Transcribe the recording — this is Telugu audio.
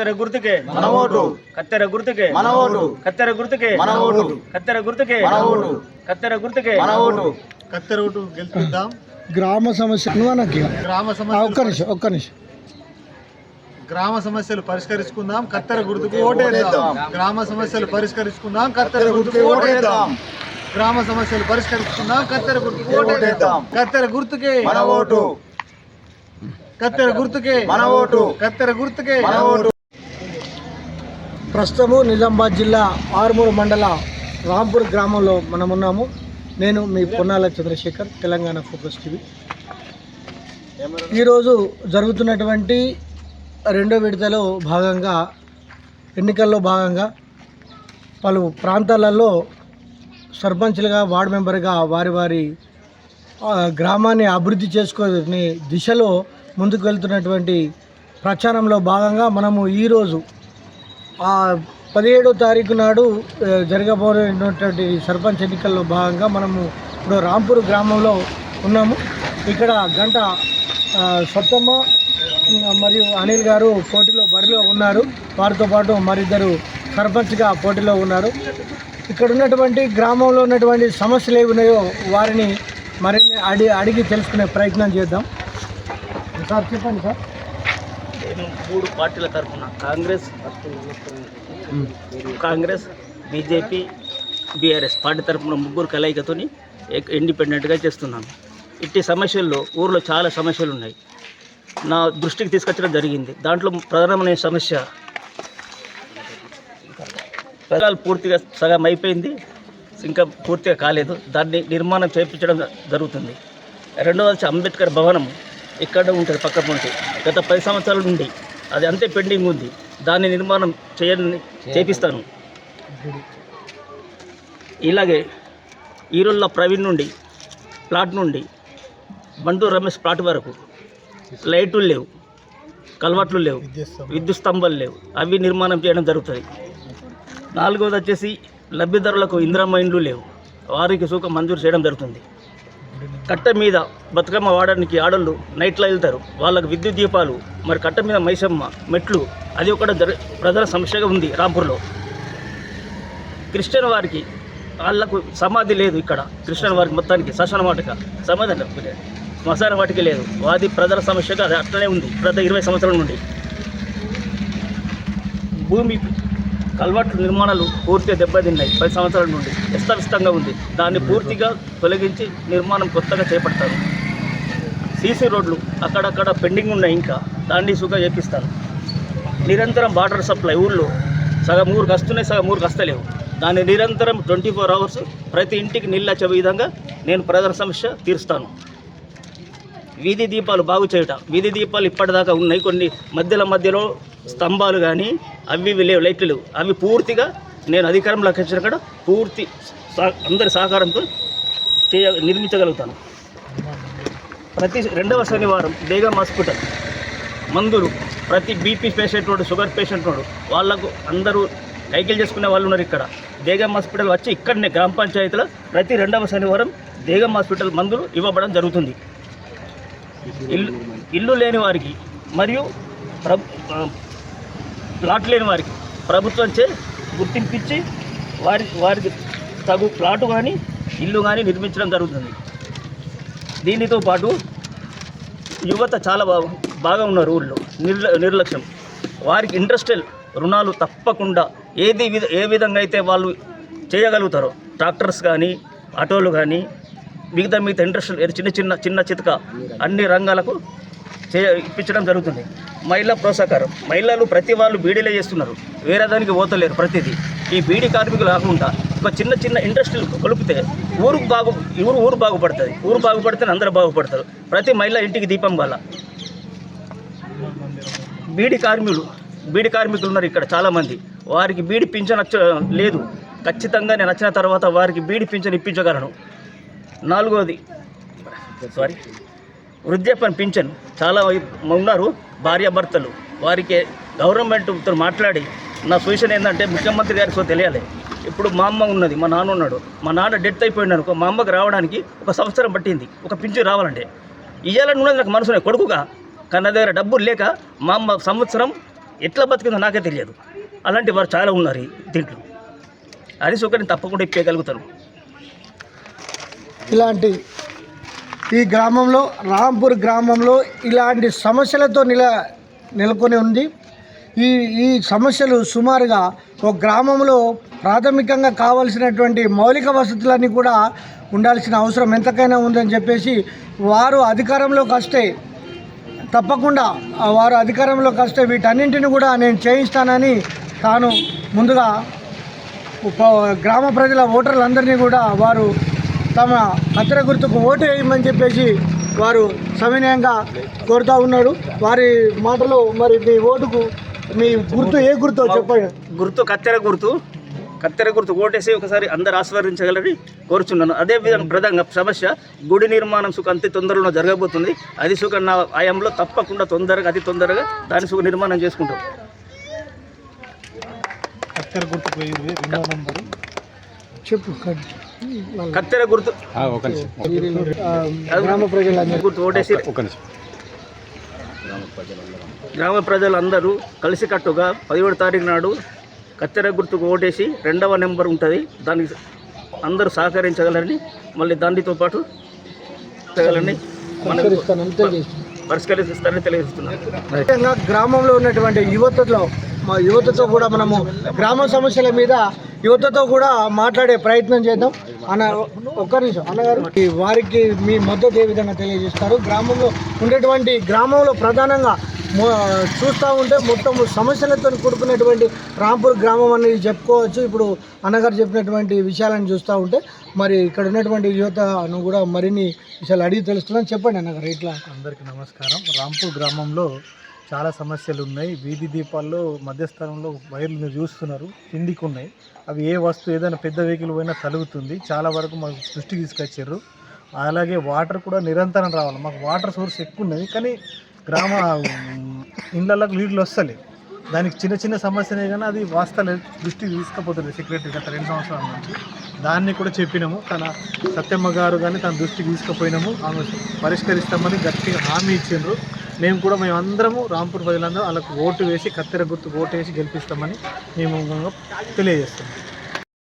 కత్తెర గుర్తుకే. మన ఓటు కత్తెర గుర్తుకే. మన ఓటు కత్తెర గుర్తుకే. మన ఓటు కత్తెర గుర్తుకే. మన ఓటు కత్తెర గుర్తుకే. మన ఓటు కత్తెర ఓటు గెలిపిద్దాం గ్రామ సమస్య గ్రామ ఒక్క సమస్యలు నిమిషం ఒక్క నిమిషం. గ్రామ సమస్యలు పరిష్కరించుకుందాం కత్తెర గుర్తుకు ఓటేద్దాం. గ్రామ సమస్యలు పరిష్కరించుకుందాం కత్తెర గుర్తుకు ఓటేద్దాం. గ్రామ సమస్యలు పరిష్కరించుకుందాం కత్తెర గుర్తుకు ఓటేద్దాం. కత్తెర గుర్తుకే. మన ఓటు కత్తెర గుర్తుకే. మన ఓటు కత్తెర గుర్తుకే. మన ఓటు ప్రస్తుతము నిజామాబాద్ జిల్లా ఆరుమూరు మండల రాంపూర్ గ్రామంలో మనం ఉన్నాము. నేను మీ పొన్నాల చంద్రశేఖర్ తెలంగాణ ఫోకస్ టీవీ. ఈరోజు జరుగుతున్నటువంటి రెండో విడతలో భాగంగా ఎన్నికల్లో భాగంగా పలు ప్రాంతాలలో సర్పంచ్లుగా వార్డు మెంబర్గా వారి వారి గ్రామాన్ని అభివృద్ధి చేసుకునే దిశలో ముందుకు వెళ్తున్నటువంటి ప్రచారంలో భాగంగా మనము ఈరోజు పదిహేడో తారీఖు నాడు ఆ, జరగబోయేటువంటి సర్పంచ్ ఎన్నికల్లో భాగంగా మనము ఇప్పుడు రాంపూర్ గ్రామంలో ఉన్నాము. ఇక్కడ గంట సత్తమ్మ మరియు అనిల్ గారు పోటీలో బరిలో ఉన్నారు. వారితో పాటు మరిద్దరు సర్పంచ్గా పోటీలో ఉన్నారు. ఇక్కడ ఉన్నటువంటి గ్రామంలో ఉన్నటువంటి సమస్యలు ఏవి ఉన్నాయో వారిని మరిన్ని అడిగి అడిగి తెలుసుకునే ప్రయత్నం చేద్దాం. సార్ చెప్పండి సార్. మూడు పార్టీల తరఫున Congress Congress BJP BRS party తరఫున ముగ్గురు కలయికతోని ఇండిపెండెంట్గా చేస్తున్నాను. ఇట్టి సమస్యల్లో ఊర్లో చాలా సమస్యలు ఉన్నాయి. నా దృష్టికి తీసుకొచ్చడం జరిగింది. దాంట్లో ప్రధానమైన సమస్య పదాలు పూర్తిగా సగం అయిపోయింది. ఇంకా పూర్తిగా కాలేదు. దాన్ని నిర్మాణం చేయించడం జరుగుతుంది. రెండవది అంబేద్కర్ భవనం. ఇక్కడ ఉంటుంది పక్క పొంటి గత పది సంవత్సరాల నుండి అది అంతే పెండింగ్ ఉంది. దాన్ని నిర్మాణం చేయని చేపిస్తాను. ఇలాగే ఈరోళ్ళ ప్రవీణ్ నుండి ప్లాట్ నుండి బండు రమేష్ ప్లాట్ వరకు లైట్లు లేవు కలవట్లు లేవు విద్యుత్ స్తంభాలు లేవు. అవి నిర్మాణం చేయడం జరుగుతుంది. నాలుగవది వచ్చేసి లబ్ధిదారులకు ఇందిరమ్మ ఇండ్లు లేవు. వారికి సుఖం మంజూరు చేయడం జరుగుతుంది. కట్ట మీద బతుకమ్మ వాడడానికి ఆడళ్ళు నైట్లో వెళ్తారు. వాళ్ళకు విద్యుత్ దీపాలు మరి కట్ట మీద మైసమ్మ మెట్లు అది ఒకటి ప్రధాన సమస్యగా ఉంది రాంపూర్లో. క్రిస్టియన్ వారికి వాళ్ళకు సమాధి లేదు ఇక్కడ. క్రిస్టియన్ వారికి మొత్తానికి శ్మశాన వాటిక సమాధి అంటే శ్మశాన వాటిక లేదు. వాది ప్రధాన సమస్యగా అది అట్లనే ఉంది. గత ఇరవై సంవత్సరాల నుండి. భూమి కల్వర్టు నిర్మాణాలు పూర్తిగా దెబ్బతిన్నాయి. పది సంవత్సరాల నుండి విస్తవిస్తంగా ఉంది. దాన్ని పూర్తిగా తొలగించి నిర్మాణం కొత్తగా చేపడతారు. సీసీ రోడ్లు అక్కడక్కడ పెండింగ్ ఉన్నాయి ఇంకా. దాన్ని సుగా చేపిస్తారు. నిరంతరం వాటర్ సప్లై ఊళ్ళో సగం ఊరికి వస్తున్నాయి సగం ఊరికి వస్తలేవు దాన్ని నిరంతరం ట్వంటీ ఫోర్ అవర్స్ ప్రతి ఇంటికి నీళ్ళు వచ్చే విధంగా నేను ప్రజల సమస్య తీరుస్తాను. వీధి దీపాలు బాగు చేయట. వీధి దీపాలు ఇప్పటిదాకా ఉన్నాయి. కొన్ని మధ్యలో మధ్యలో స్తంభాలు కానీ అవి ఇవి లేవు లైట్లు లేవు. అవి పూర్తిగా నేను అధికారంలోకి వచ్చిన కాడ పూర్తి అందరి సహకారంతో చేయ నిర్మించగలుగుతాను. ప్రతి రెండవ శనివారం బేగం హాస్పిటల్ మందులు ప్రతి బీపీ పేషెంట్ వాడు షుగర్ పేషెంట్ వాడు వాళ్ళకు అందరూ కైకిలు చేసుకునే వాళ్ళు ఉన్నారు ఇక్కడ. దేగం హాస్పిటల్ వచ్చి ఇక్కడనే గ్రామ పంచాయతీలో ప్రతి రెండవ శనివారం దేగం హాస్పిటల్ మందులు ఇవ్వబడం జరుగుతుంది. ఇల్లు ఇల్లు లేని వారికి మరియు ప్రభు ప్లాట్ లేని వారికి ప్రభుత్వంచే గుర్తింపించి వారి వారికి తగు ప్లాటు కానీ ఇల్లు కానీ నిర్మించడం జరుగుతుంది. దీనితో పాటు యువత చాలా బాగా బాగా ఉన్నారు ఊళ్ళో నిర్ల నిర్లక్ష్యం. వారికి ఇండస్ట్రియల్ రుణాలు తప్పకుండా ఏది విధ ఏ విధంగా అయితే వాళ్ళు చేయగలుగుతారో ట్రాక్టర్స్ కానీ ఆటోలు కానీ మిగతా మిగతా ఇంట్రెస్ట్ చిన్న చిన్న చిన్న చితక అన్ని రంగాలకు చే ఇప్పించడం జరుగుతుంది. మహిళా ప్రోత్సాహకారం. మహిళలు ప్రతి వాళ్ళు బీడీలే చేస్తున్నారు. వేరే దానికి పోతలేరు ప్రతిదీ. ఈ బీడీ కార్మికులు కాకుండా ఒక చిన్న చిన్న ఇండస్ట్రీలు కలిపితే ఊరుకు బాగు ఊరు ఊరు బాగుపడుతుంది. ఊరు బాగుపడితే అందరూ బాగుపడతారు. ప్రతి మహిళ ఇంటికి దీపం వల్ల బీడి కార్మికులు బీడి కార్మికులు ఉన్నారు ఇక్కడ చాలామంది. వారికి బీడి పింఛన్ వచ్చ లేదు. ఖచ్చితంగా నేను వచ్చిన తర్వాత వారికి బీడి పింఛన్ ఇప్పించగలను. నాలుగోది. సారీ వృద్ధాప్యం పింఛన్. చాలా ఉన్నారు భార్యాభర్తలు. వారికి గవర్నమెంట్తో మాట్లాడి నా సూచన ఏంటంటే ముఖ్యమంత్రి గారికి సో తెలియాలి. ఇప్పుడు మా అమ్మ ఉన్నది మా నాన్న ఉన్నాడు. మా నాన్న డెత్ అయిపోయింది అనుకో మా అమ్మకి రావడానికి ఒక సంవత్సరం పట్టింది ఒక పింఛన్ రావాలంటే. ఇయ్యాలని ఉన్నది నాకు మనసునే కొడుకుగా కానీ నా దగ్గర డబ్బులు లేక మా అమ్మ సంవత్సరం ఎట్లా బతికిందో నాకే తెలియదు. అలాంటి వారు చాలా ఉన్నారు దీంట్లో. అది హరీష్ నేను తప్పకుండా ఇప్పగలుగుతాను ఇలాంటి ఈ గ్రామంలో రాంపూర్ గ్రామంలో ఇలాంటి సమస్యలతో నిల నెలకొని ఉంది. ఈ ఈ సమస్యలు సుమారుగా ఒక గ్రామంలో ప్రాథమికంగా కావలసినటువంటి మౌలిక వసతులన్నీ కూడా ఉండాల్సిన అవసరం ఎంతకైనా ఉందని చెప్పేసి వారు అధికారంలోకి వస్తే తప్పకుండా వారు అధికారంలోకి వస్తే వీటన్నింటిని కూడా నేను చేయిస్తానని తాను ముందుగా గ్రామ ప్రజల ఓటర్లందరినీ కూడా వారు తమ కత్తెర గుర్తుకు ఓటు వేయమని చెప్పేసి వారు సవినయంగా కోరుతా ఉన్నాడు వారి మాటలో మరి మీ ఓటుకు మీ గుర్తు ఏ గుర్తో చెప్పండి. గుర్తు కత్తెర గుర్తు. కత్తెర గుర్తు ఓటేసి ఒకసారి అందరు ఆస్వాదించగలని కోరుచున్నాను. అదే విధంగా ప్రధానంగా సమస్య గుడి నిర్మాణం సుఖ అతి తొందరలో జరగబోతుంది. అది సుఖ నా ఆయంలో తప్పకుండా తొందరగా అతి తొందరగా దాని సుఖ నిర్మాణం చేసుకుంటాం. కత్తెర గుర్తుకు పోయింది రెండో నంబరు. చెప్పు కత్తెర గుర్తు. ఆ, గ్రామ ప్రజలందరూ. గుర్తు ఓటేసి. గ్రామ ప్రజలందరూ కలిసికట్టుగా పదిహేడు తారీఖు నాడు కత్తెర గుర్తుకు ఓటేసి రెండవ నెంబర్ ఉంటుంది. దానికి అందరూ సహకరించగలని మళ్ళీ దానితో పాటు తగలని మనకు పరిష్కరిస్తానని తెలియజేస్తున్నాను. పరిష్కరిస్తారని గ్రామంలో ఉన్నటువంటి యువతలో మా యువతతో కూడా మనము గ్రామ సమస్యల మీద యువతతో కూడా మాట్లాడే ప్రయత్నం చేద్దాం. అన్న ఒక్క నిమిషం. అన్నగారు వారికి మీ మద్దతు ఏ విధంగా తెలియజేస్తారు? గ్రామంలో ఉండేటువంటి గ్రామంలో ప్రధానంగా చూస్తూ ఉంటే మొత్తం సమస్యలతో కూడుకున్నటువంటి రాంపూర్ గ్రామం అనేది చెప్పుకోవచ్చు. ఇప్పుడు అన్నగారు చెప్పినటువంటి విషయాలను చూస్తూ ఉంటే మరి ఇక్కడ ఉన్నటువంటి యువతను కూడా మరిన్ని విషయాలు అడిగి తెలుస్తున్నాను చెప్పండి అన్నగారు ఇట్లా. అందరికీ నమస్కారం. రాంపూర్ గ్రామంలో చాలా సమస్యలు ఉన్నాయి. వీధి దీపాల్లో మధ్యస్థానంలో వైర్లు మీరు చూస్తున్నారు. కిందికి ఉన్నాయి. అవి ఏ వస్తువు ఏదైనా పెద్ద వెహికల్ పోయినా తలుగుతుంది. చాలా వరకు మాకు దృష్టికి తీసుకొచ్చారు. అలాగే వాటర్ కూడా నిరంతరం రావాలి. మాకు వాటర్ సోర్స్ ఎక్కువ ఉన్నది. కానీ గ్రామ ఇళ్ళకి నీళ్ళు వస్తలేవు దానికి చిన్న చిన్న సమస్యనే కానీ అది వాస్తవ దృష్టికి తీసుకుపోతుంది సెక్రటరీ గత రెండు సంవత్సరాల నుంచి. దాన్ని కూడా చెప్పినాము. తన సత్యమ్మ గారు కానీ తన దృష్టికి తీసుకుపోయినాము. ఆమె పరిష్కరిస్తామని గట్టిగా హామీ ఇచ్చిండ్రు. మేము కూడా మేము అందరము రాంపూర్ ప్రజలందరూ వాళ్ళకు ఓటు వేసి కత్తెర గుర్తు ఓటు వేసి గెలిపిస్తామని మేము తెలియజేస్తున్నాం.